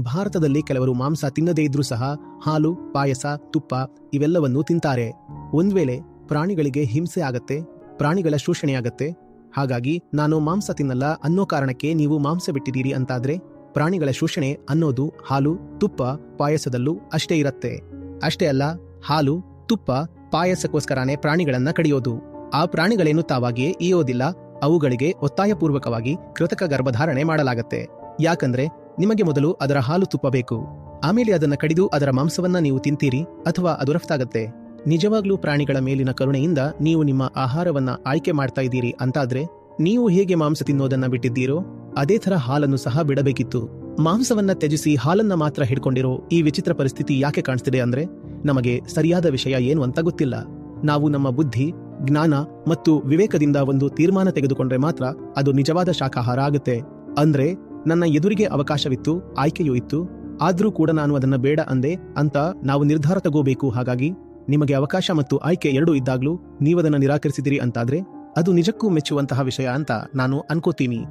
ಭಾರತದಲ್ಲಿ ಕೆಲವರು ಮಾಂಸ ತಿನ್ನದೇ ಇದ್ರೂ ಸಹ ಹಾಲು, ಪಾಯಸ, ತುಪ್ಪ ಇವೆಲ್ಲವನ್ನೂ ತಿಂತಾರೆ. ಒಂದ್ ವೇಳೆ ಪ್ರಾಣಿಗಳಿಗೆ ಹಿಂಸೆ ಆಗತ್ತೆ, ಪ್ರಾಣಿಗಳ ಶೋಷಣೆಯಾಗತ್ತೆ ಹಾಗಾಗಿ ನಾನು ಮಾಂಸ ತಿನ್ನಲ್ಲ ಅನ್ನೋ ಕಾರಣಕ್ಕೆ ನೀವು ಮಾಂಸ ಬಿಟ್ಟಿದ್ದೀರಿ ಅಂತಾದ್ರೆ ಪ್ರಾಣಿಗಳ ಶೋಷಣೆ ಅನ್ನೋದು ಹಾಲು, ತುಪ್ಪ, ಪಾಯಸದಲ್ಲೂ ಅಷ್ಟೇ ಇರತ್ತೆ. ಅಷ್ಟೇ ಅಲ್ಲ, ಹಾಲು, ತುಪ್ಪ, ಪಾಯಸಕ್ಕೋಸ್ಕರನೇ ಪ್ರಾಣಿಗಳನ್ನ ಕಡಿಯೋದು. ಆ ಪ್ರಾಣಿಗಳೇನು ತಾವಾಗಿಯೇ ಈಯೋದಿಲ್ಲ ಅವುಗಳಿಗೆ ಒತ್ತಾಯಪೂರ್ವಕವಾಗಿ ಕೃತಕ ಗರ್ಭಧಾರಣೆ ಮಾಡಲಾಗತ್ತೆ. ಯಾಕಂದ್ರೆ ನಿಮಗೆ ಮೊದಲು ಅದರ ಹಾಲು ತುಪ್ಪಬೇಕು. ಆಮೇಲೆ ಅದನ್ನ ಕಡಿದು ಅದರ ಮಾಂಸವನ್ನ ನೀವು ತಿಂತೀರಿ ಅಥವಾ ಅದು ರಫ್ತಾಗತ್ತೆ. ನಿಜವಾಗ್ಲೂ ಪ್ರಾಣಿಗಳ ಮೇಲಿನ ಕರುಣೆಯಿಂದ ನೀವು ನಿಮ್ಮ ಆಹಾರವನ್ನ ಆಯ್ಕೆ ಮಾಡ್ತಾ ಇದ್ದೀರಿ ಅಂತಾದ್ರೆ, ನೀವು ಹೇಗೆ ಮಾಂಸ ತಿನ್ನೋದನ್ನ ಬಿಟ್ಟಿದ್ದೀರೋ, ಅದೇ ಥರ ಹಾಲನ್ನು ಸಹ ಬಿಡಬೇಕಿತ್ತು. ಮಾಂಸವನ್ನ ತ್ಯಜಿಸಿ ಹಾಲನ್ನ ಮಾತ್ರ ಹಿಡ್ಕೊಂಡಿರೋ ಈ ವಿಚಿತ್ರ ಪರಿಸ್ಥಿತಿ ಯಾಕೆ ಕಾಣಿಸ್ತಿದೆ ಅಂದ್ರೆ, ನಮಗೆ ಸರಿಯಾದ ವಿಷಯ ಏನು ಅಂತ ಗೊತ್ತಿಲ್ಲ. ನಾವು ನಮ್ಮ ಬುದ್ಧಿ, ಜ್ಞಾನ ಮತ್ತು ವಿವೇಕದಿಂದ ಒಂದು ತೀರ್ಮಾನ ತೆಗೆದುಕೊಂಡ್ರೆ ಮಾತ್ರ ಅದು ನಿಜವಾದ ಶಾಖಾಹಾರ ಆಗುತ್ತೆ. ಅಂದ್ರೆ ನನ್ನ ಎದುರಿಗೆ ಅವಕಾಶವಿತ್ತು, ಆಯ್ಕೆಯೂ ಇತ್ತು. ಆದರೂ ಕೂಡ ನಾನು ಅದನ್ನ ಬೇಡ ಅಂದೆ, ಅಂತ ನಾವು ನಿರ್ಧಾರ ತಗೋಬೇಕು. ಹಾಗಾಗಿ ನಿಮಗೆ ಅವಕಾಶ ಮತ್ತು ಆಯ್ಕೆ ಎರಡೂ ಇದ್ದಾಗ್ಲೂ ನೀವದನ್ನು ನಿರಾಕರಿಸಿದಿರಿ ಅಂತಾದ್ರೆ ಅದು ನಿಜಕ್ಕೂ ಮೆಚ್ಚುವಂತಹ ವಿಷಯ ಅಂತ ನಾನು ಅನ್ಕೋತೀನಿ.